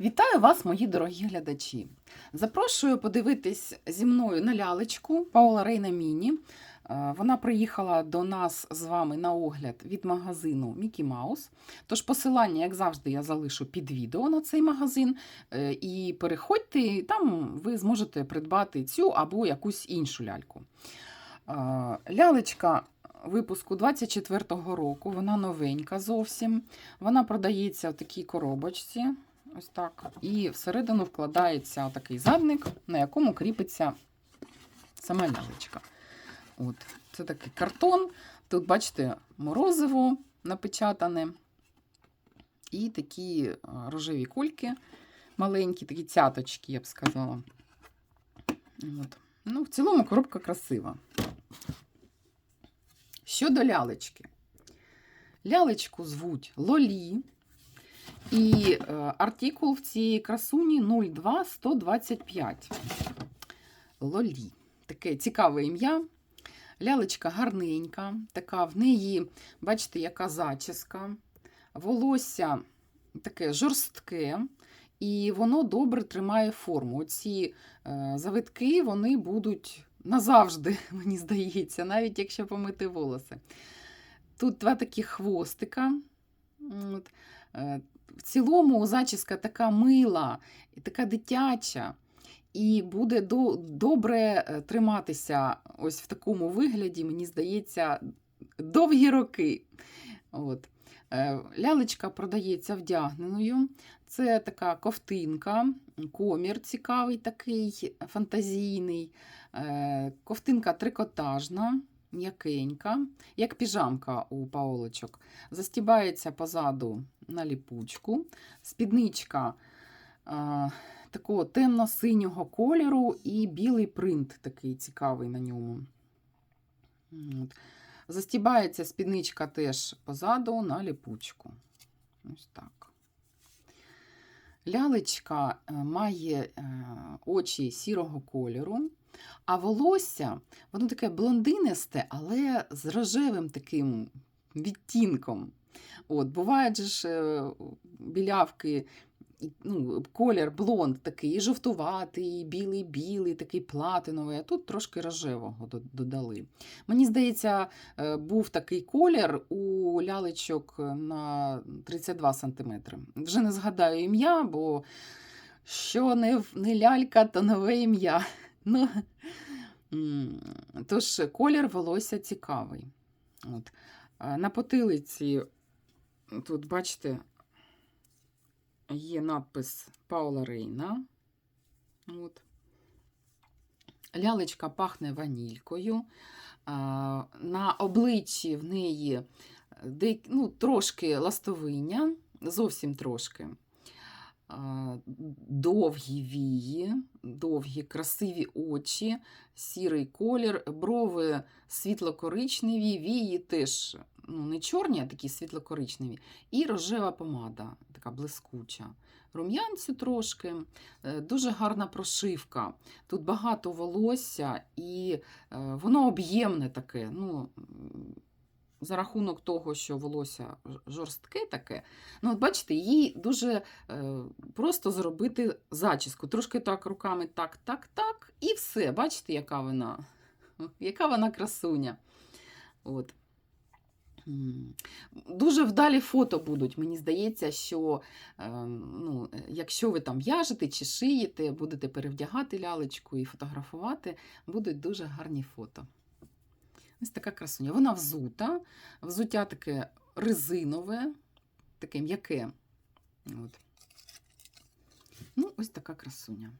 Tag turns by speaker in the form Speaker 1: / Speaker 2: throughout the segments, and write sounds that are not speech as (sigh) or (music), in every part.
Speaker 1: Вітаю вас, мої дорогі глядачі. Запрошую подивитись зі мною на лялечку Паула Рейна Міні. Е, Вона приїхала до нас з вами на огляд від магазину Мікі Маус. Тож посилання, як завжди, я залишу під відео на цей магазин. Е, І переходьте, там ви зможете придбати цю або якусь іншу ляльку. Е, Лялечка випуску 24-го року, вона новенька зовсім. Вона продається в такій коробочці. Ось так. І всередину вкладається такий задник, на якому кріпиться сама лялечка. От. Це такий картон. Тут, бачите, морозиво напечатане. І такі рожеві кульки маленькі, такі цяточки, я б сказала. От. Ну, в цілому коробка красива. Щодо лялечки. Лялечку звуть Лолі. І е, артикул в цій красуні 02125. Лолі. Таке цікаве ім'я. Лялечка гарненька, така в неї, бачите, яка зачіска. Волосся таке жорстке, і воно добре тримає форму. Оці е, завитки вони будуть назавжди, (laughs) мені здається, навіть якщо помити волоси. Тут два такі хвостика. От. В цілому зачіска така мила, така дитяча, і буде до, добре е, триматися ось в такому вигляді, мені здається, довгі роки. От. Е, Лялечка продається вдягненою. Це така ковтинка, комір цікавий, такий фантазійний. Е, Ковтинка трикотажна, м'якенька, як піжамка у паолочок. Застібається позаду на ліпучку. Спідничка а, такого темно-синього кольору і білий принт такий цікавий на ньому. От. Застібається спідничка теж позаду на ліпучку. Ось так. Лялечка е, має е, очі сірого кольору, а волосся, воно таке блондинисте, але з рожевим таким відтінком. От, Бувають ж е, білявки, ну, колір блонд такий, і жовтуватий, і білий-білий, такий платиновий, а тут трошки рожевого додали. Мені здається, е, був такий колір у лялечок на 32 см. Вже не згадаю ім'я, бо що не, не лялька, то нове ім'я. Ну, тож колір волосся цікавий. От. На потилиці, тут, бачите, є надпис Паула Рейна. От. Лялечка пахне ванількою. На обличчі в неї ну, трошки ластовиння, зовсім трошки. Довгі вії, довгі, красиві очі, сірий колір, брови світло-коричневі, вії теж ну, не чорні, а такі світло-коричневі, і рожева помада, така блискуча. Рум'янцю трошки, е, дуже гарна прошивка. Тут багато волосся, і е, воно об'ємне таке. Ну, за рахунок того, що волосся жорстке таке, ну, от бачите, їй дуже е, просто зробити зачіску. Трошки так руками так, так, так, і все. Бачите, яка вона, (laughs) яка вона красуня. От. Дуже вдалі фото будуть. Мені здається, що е, ну, якщо ви там в'яжете чи шиєте, будете перевдягати лялечку і фотографувати, будуть дуже гарні фото. Ось така красуня. Вона взута, взуття таке резинове, таке м'яке. От. Ну, ось така красуня.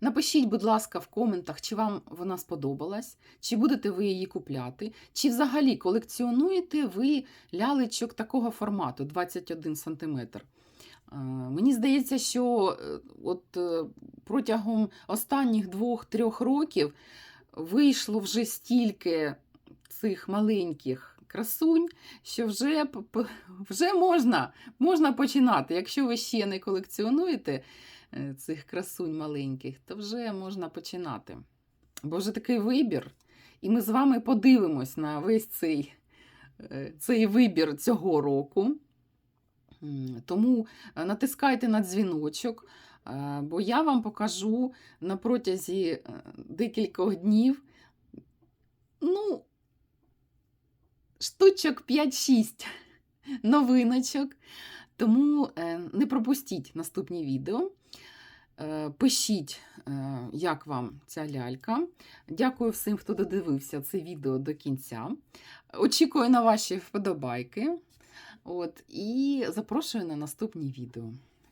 Speaker 1: Напишіть, будь ласка, в коментах, чи вам вона сподобалась, чи будете ви її купляти, чи взагалі колекціонуєте ви лялечок такого формату 21 см. Мені здається, що е, от е, протягом останніх двох-трьох років вийшло вже стільки цих маленьких красунь, що вже, вже можна, можна починати. Якщо ви ще не колекціонуєте е, цих красунь маленьких, то вже можна починати. Бо вже такий вибір, і ми з вами подивимось на весь цей, е, цей вибір цього року. Тому е, натискайте на дзвіночок, бо я вам покажу на протязі е, декількох днів, ну, штучок 5-6 (laughs) новиночок. Тому е, не пропустіть наступні відео. Е, Пишіть, е, як вам ця лялька. Дякую всім, хто додивився це відео до кінця. Очікую на ваші вподобайки. От, і запрошую на наступні відео.